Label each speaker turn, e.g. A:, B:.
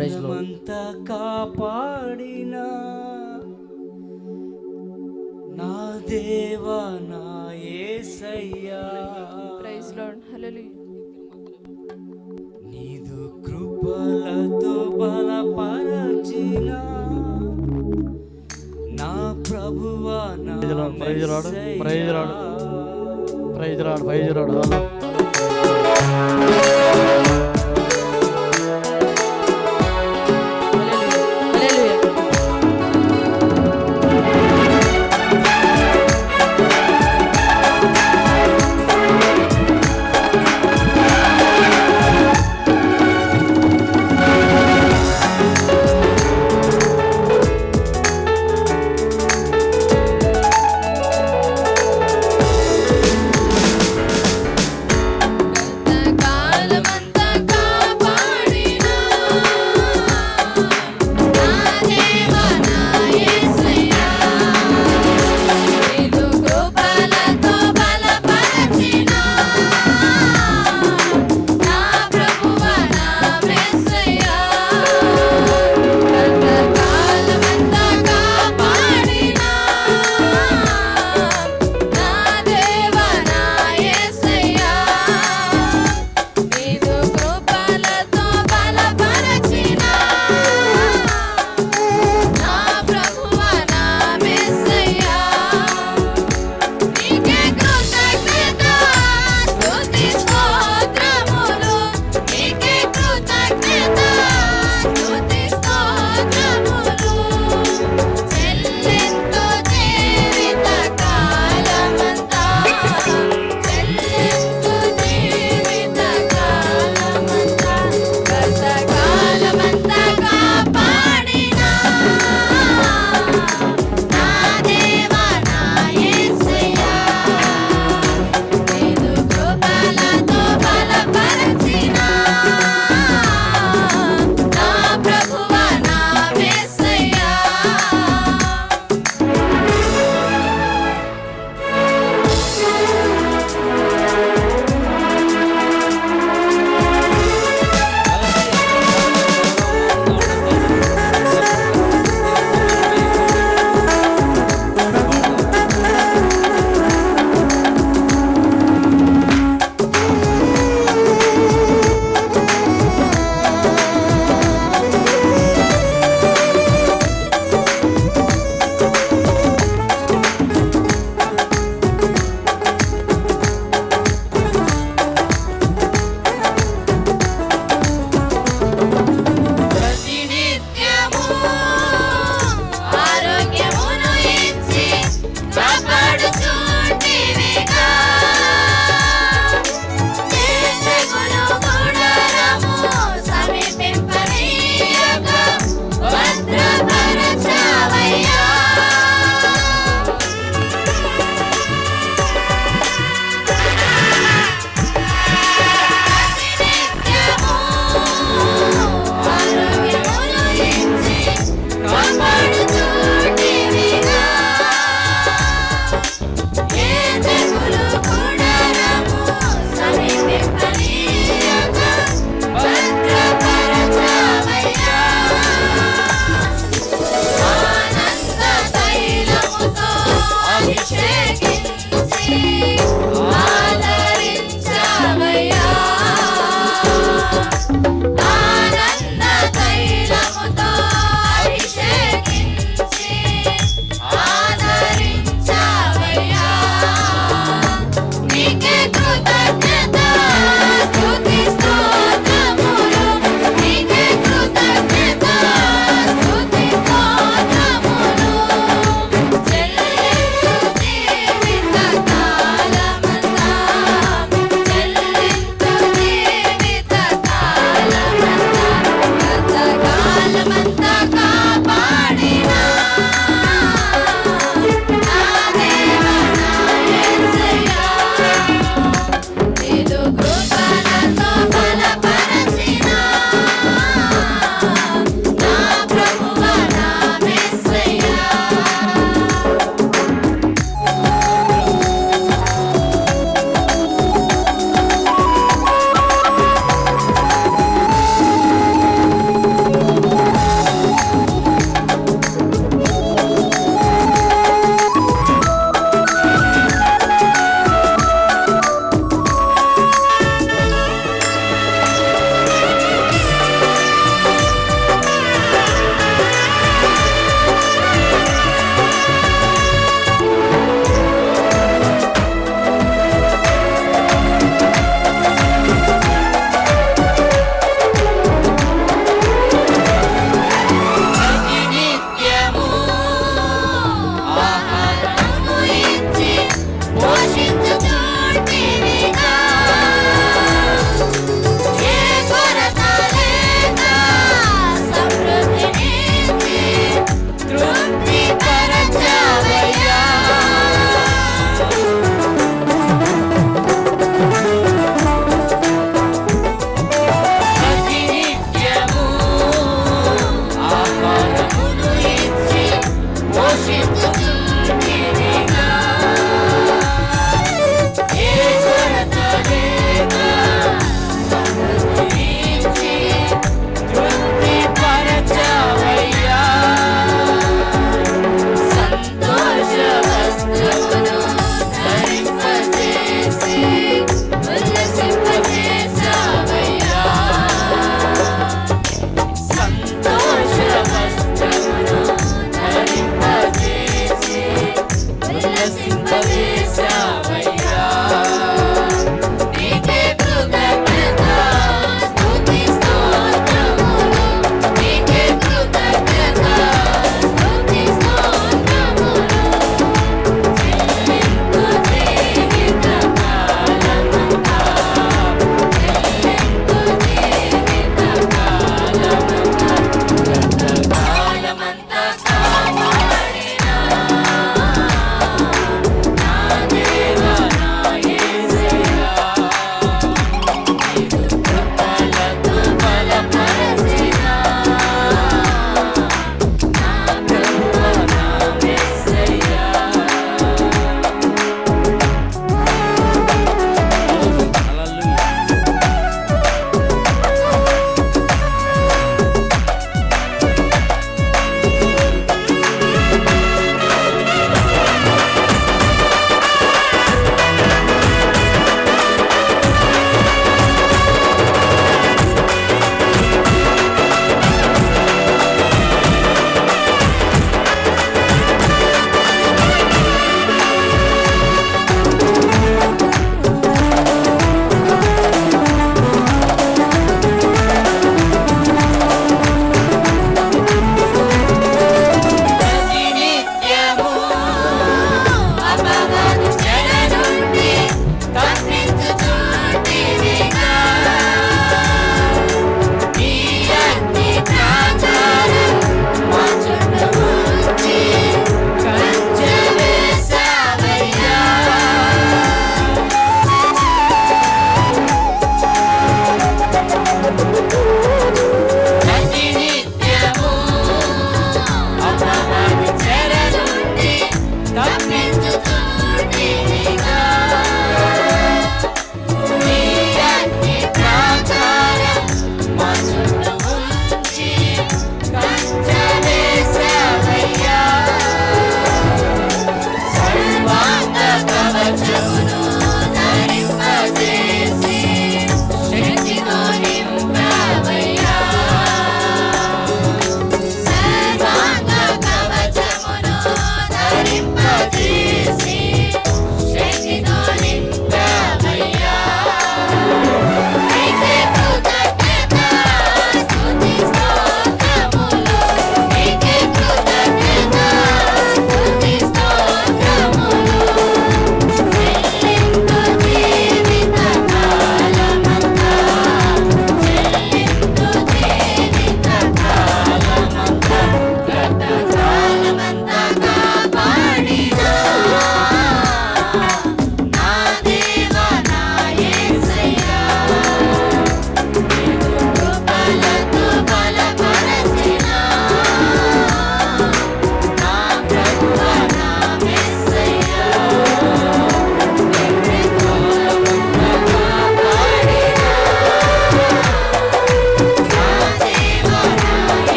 A: Praise Lord.
B: ప్రాణమంతా నా దేవా నా యేసయ్యా
C: ప్రైజ్ లార్డ్ హల్లెలూయా
B: నీదు కృపలతో బలపరచిన నా ప్రభువా నా
A: praise lord, praise lord,
B: Messiah.
A: Praise lord praise lord